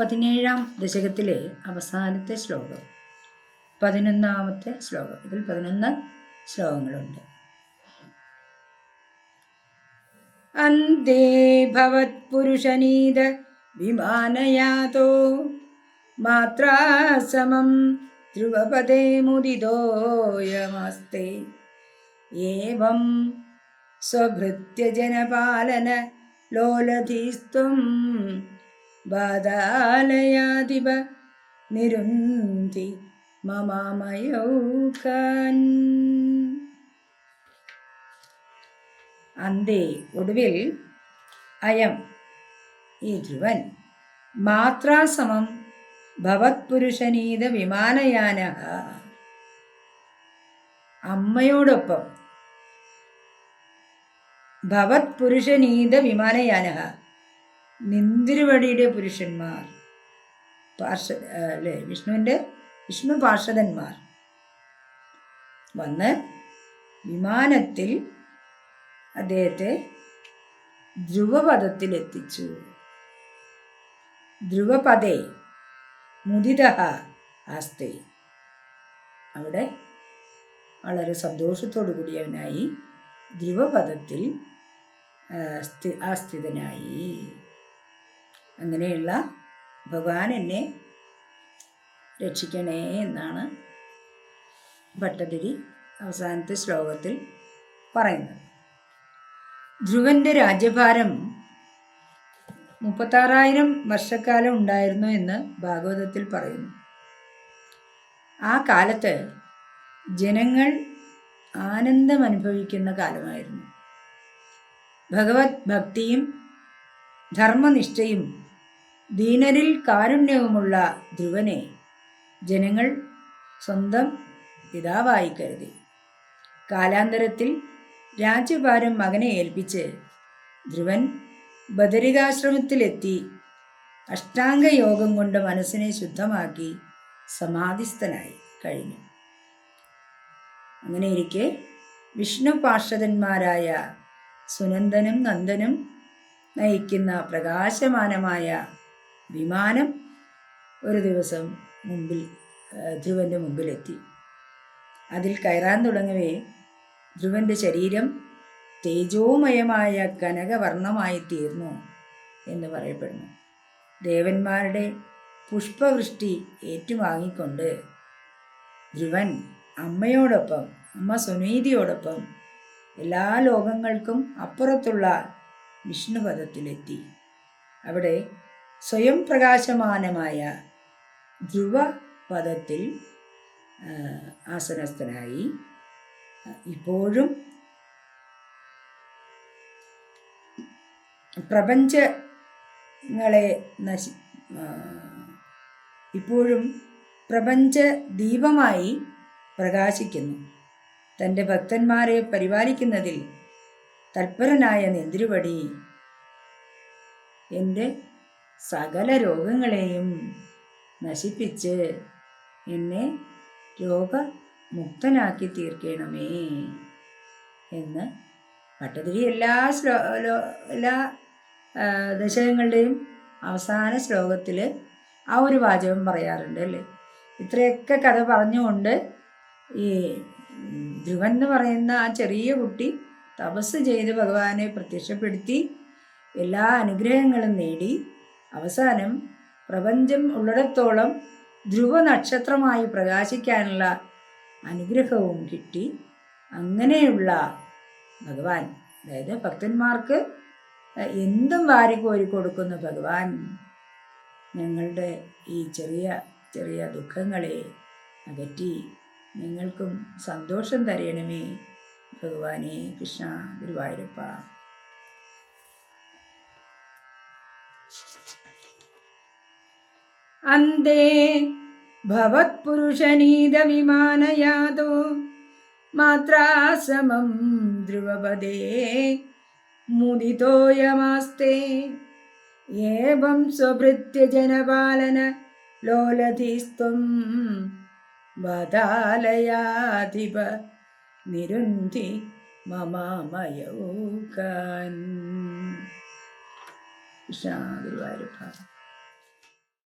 പതിനേഴാം ദശകത്തിലെ അവസാനത്തെ ശ്ലോകം. പതിനൊന്നാമത്തെ ശ്ലോകം. ഇതിൽ പതിനൊന്ന് ശ്ലോകങ്ങളുണ്ട്. അന്തേ ഭവത്പുരുഷനീത വിമാനയാതോ മാത്രാ സമം ധ്രുവപദേ മുദിതോയമസ്തേ. ഏവം സ്വഭൃത്യജനപാലന ലോലധീസ്ത്വം ബാധാലയാധിപ നിരുന്തി മമാമയൗകാൻ. അന്തേ ഒടുവിൽ അയം ഈ ധ്രുവൻ മാത്രാസമം ഭവത്പുരുഷനീത വിമാനയാന അമ്മയോടൊപ്പം ഭവത്പുരുഷനീത വിമാനയാന നിന്തിരുവടിയുടെ പുരുഷന്മാർ. പാർഷ അല്ലേ വിഷ്ണുവിന്റെ വിഷ്ണു പാർഷദന്മാർ. വന്ന് വിമാനത്തിൽ അദ്ദേഹത്തെ ധ്രുവപഥത്തിലെത്തിച്ചു ധ്രുവപദേ മുദിത ആസ്തേ. അവിടെ വളരെ സന്തോഷത്തോടു കൂടിയവനായി ധ്രുവപദത്തിൽ ആസ്ഥിതനായി. അങ്ങനെയുള്ള ഭഗവാൻ എന്നെ രക്ഷിക്കണേ എന്നാണ് ഭട്ടതിരി അവസാനത്തെ ശ്ലോകത്തിൽ പറയുന്നത്. ധ്രുവന്റെ രാജ്യഭാരം മുപ്പത്താറായിരം വർഷക്കാലം ഉണ്ടായിരുന്നു എന്ന് ഭാഗവതത്തിൽ പറയുന്നു. ആ കാലത്ത് ജനങ്ങൾ ആനന്ദം അനുഭവിക്കുന്ന കാലമായിരുന്നു. ഭഗവത് ഭക്തിയും ധർമ്മനിഷ്ഠയും ദീനരിൽ കാരുണ്യവുമുള്ള ധ്രുവനെ ജനങ്ങൾ സ്വന്തം പിതാവായി കരുതി. കാലാന്തരത്തിൽ രാജ്യഭാരം മകനെ ഏൽപ്പിച്ച് ധ്രുവൻ ബദരികാശ്രമത്തിലെത്തി അഷ്ടാംഗയോഗം കൊണ്ട് മനസ്സിനെ ശുദ്ധമാക്കി സമാധിസ്ഥനായി കഴിഞ്ഞു. അങ്ങനെയിരിക്കെ വിഷ്ണു പാർഷദന്മാരായ സുനന്ദനും നന്ദനും നയിക്കുന്ന പ്രകാശമാനമായ വിമാനം ഒരു ദിവസം മുമ്പിൽ ധ്രുവന്റെ മുമ്പിലെത്തി. അതിൽ കയറാൻ തുടങ്ങവേ ധ്രുവന്റെ ശരീരം തേജോമയമായ കനകവർണമായി തീർന്നു എന്ന് പറയപ്പെടുന്നു. ദേവന്മാരുടെ പുഷ്പവൃഷ്ടി ഏറ്റുവാങ്ങിക്കൊണ്ട് ധ്രുവൻ അമ്മയോടൊപ്പം അമ്മ സുനീതിയോടൊപ്പം എല്ലാ ലോകങ്ങൾക്കും അപ്പുറത്തുള്ള വിഷ്ണുപദത്തിലെത്തി. അവിടെ സ്വയം പ്രകാശമാനമായ ധ്രുവപദത്തിൽ ആസനസ്ഥനായി. ഇപ്പോഴും പ്രപഞ്ചങ്ങളെ നശി ഇപ്പോഴും പ്രപഞ്ച ദീപമായി പ്രകാശിക്കുന്നു. തന്റെ ഭക്തന്മാരെ പരിപാലിക്കുന്നതിൽ തൽപരനായ നെന്തിരുപടി എന്റെ സകല രോഗങ്ങളെയും നശിപ്പിച്ച് എന്നെ രോഗമുക്തനാക്കി തീർക്കണമേ എന്ന് പട്ടതിരി എല്ലാ ശ്ലോ എല്ലാ ദശകങ്ങളുടെയും അവസാന ശ്ലോകത്തിൽ ആ ഒരു വാചകം പറയാറുണ്ട് അല്ലേ? ഇത്രയൊക്കെ കഥ പറഞ്ഞുകൊണ്ട് ഈ ധ്രുവൻ എന്ന് പറയുന്ന ആ ചെറിയ കുട്ടി തപസ് ചെയ്ത് ഭഗവാനെ പ്രത്യക്ഷപ്പെടുത്തി എല്ലാ അനുഗ്രഹങ്ങളും നേടി. അവസാനം പ്രപഞ്ചം ഉള്ളിടത്തോളം ധ്രുവ നക്ഷത്രമായി പ്രകാശിക്കാനുള്ള അനുഗ്രഹവും കിട്ടി. അങ്ങനെയുള്ള ഭഗവാൻ അതായത് ഭക്തന്മാർക്ക് എന്തും വാരിക്കോരി കൊടുക്കുന്ന ഭഗവാൻ ഞങ്ങളുടെ ഈ ചെറിയ ചെറിയ ദുഃഖങ്ങളെ അകറ്റി നിങ്ങൾക്കും സന്തോഷം തരയണമേ ഭഗവാനെ കൃഷ്ണ ഗുരുവായൂരപ്പ. അന്തേ ഭവത്പുരുഷനീതവിമാനയാതോ മാത്രാസമം ധ്രുവപദേ മുദിതോയമാസ്തേ ഏവം സ്വഭൃത്യജനപാലന ലോലധീസ്ത്വം വദാലയാധിപ നിരുന്ധി മമാമയൗകാൻ. കൃഷ്ണ ഗുരുവായൂരപ്പ.